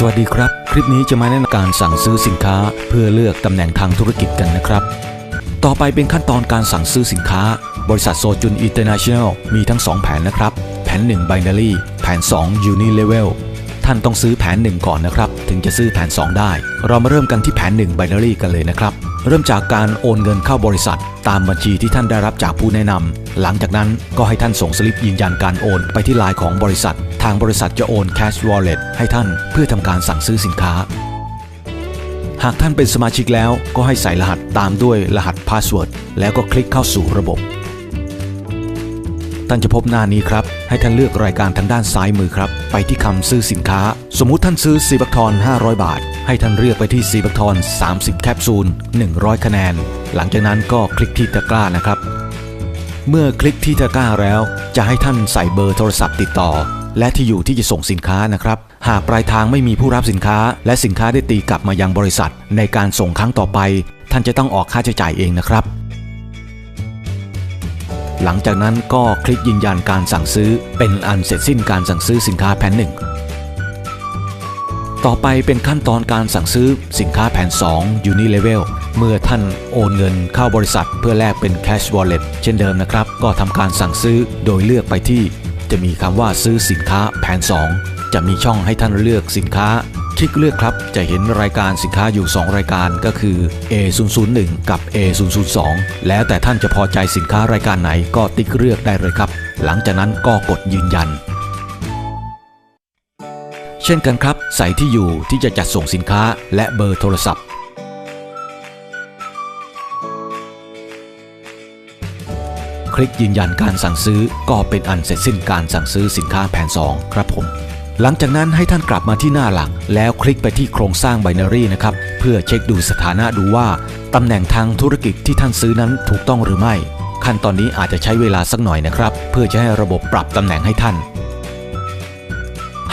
สวัสดีครับ คลิปนี้จะมาแนะนำการสั่งซื้อสินค้า เพื่อเลือกตำแหน่งทางธุรกิจกันนะครับ ต่อไปเป็นขั้นตอนการสั่งซื้อสินค้า บริษัทโซจุนอินเตอร์เนชั่นแนลมีทั้ง 2 แผนนะครับ แผน 1 Binary แผน 2 Unilevel ท่านต้องซื้อแผน 1 ก่อนนะครับ ถึงจะซื้อแผน 2 ได้ เรามาเริ่มกันที่แผน 1 Binary กันเลยนะครับ เริ่มจากการโอนเงินเข้าบริษัท ตามบัญชีที่ท่านได้รับจากผู้แนะนำหลังจากนั้นก็ให้ท่านส่งสลิปยืนยันการโอนไปที่ไลน์ของบริษัท ทางบริษัทจะโอน Cash Wallet ให้ท่านเพื่อทำการสั่งซื้อสินค้า หากท่านเป็นสมาชิกแล้วก็ให้ใส่รหัสตามด้วยรหัสพาสเวิร์ดแล้วก็คลิกเข้าสู่ระบบ ท่านจะพบหน้านี้ครับ ให้ท่านเลือกรายการทางด้านซ้ายมือครับ ไปที่คำซื้อสินค้า สมมุติท่านซื้อซีบักทอน 500 บาท ให้ท่านเลือกไปที่ซีบักทอน 30 แคปซูล 100 คะแนน หลังจากนั้นก็คลิกที่ตะกร้านะครับ เมื่อคลิกที่ตะกร้าแล้ว จะให้ท่านใส่เบอร์โทรศัพท์ติดต่อ และที่อยู่ที่จะส่งสินค้านะครับ หากปลายทางไม่มีผู้รับสินค้า และสินค้าได้ตีกลับมายังบริษัท ในการส่งครั้งต่อไป ท่านจะต้องออกค่าใช้จ่ายเองนะครับ หลังจากนั้นก็คลิกยืนยันการสั่งซื้อ เป็นอันเสร็จสิ้นการสั่งซื้อสินค้าแผนหนึ่งต่อไปเป็นขั้นตอนการสั่งซื้อสินค้าแผน 2 Unilevel เมื่อท่านโอนเงินเข้าบริษัทเพื่อแลกเป็น Cash Wallet เช่นเดิมนะครับ ก็ทำการสั่งซื้อโดยเลือกไปที่ จะมีคำว่าซื้อสินค้าแผน 2 จะมีช่องให้ท่านเลือกสินค้า คลิกเลือกครับจะเห็นรายการสินค้าอยู่ 2 รายการก็คือ A001 กับ A002 แล้วแต่ท่านจะพอใจสินค้ารายการไหนก็ติ๊กเลือกได้เลยครับ หลังจากนั้นก็กดยืนยัน เช่นกันครับ ใส่ที่อยู่ที่จะจัดส่งสินค้าและเบอร์โทรศัพท์คลิกยืนยันการสั่งซื้อก็เป็นอันเสร็จสิ้นการสั่งซื้อสินค้าแผน 2 ครับผม หลังจากนั้นให้ท่านกลับมาที่หน้าหลัก แล้วคลิกไปที่โครงสร้างไบนารีนะครับ เพื่อเช็คดูสถานะดูว่าตำแหน่งทางธุรกิจที่ท่านซื้อนั้นถูกต้องหรือไม่ ขั้นตอนนี้อาจจะใช้เวลาสักหน่อยนะครับ เพื่อจะให้ระบบปรับตำแหน่งให้ท่าน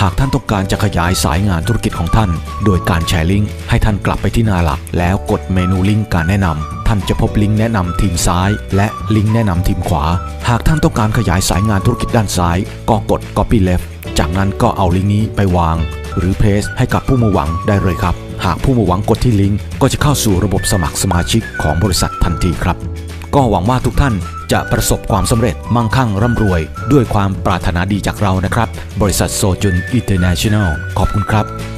หากท่านต้องการจะขยายสายงานธุรกิจของท่าน โดยการแชร์ลิงก์ให้ท่านกลับไปที่หน้าหลัก แล้วกดเมนูลิงก์การแนะนำท่านจะพบลิงก์แนะนำทีมซ้าย และลิงก์แนะนำทีมขวา หากท่านต้องการขยายสายงานธุรกิจด้านซ้าย ก็กด copy left จากนั้นก็เอาลิงก์นี้ไปวาง หรือเพสให้กับผู้มาหวังได้เลยครับ หากผู้มาหวังกดที่ลิงก์ก็จะเข้าสู่ระบบสมัครสมาชิกของบริษัททันทีครับ ก็หวังว่าทุกท่านจะประสบความสำเร็จมั่งคั่งร่ำรวย ด้วยความปรารถนาดีจากเรานะครับ บริษัทโซจุนอินเตอร์เนชั่นแนลขอบคุณครับ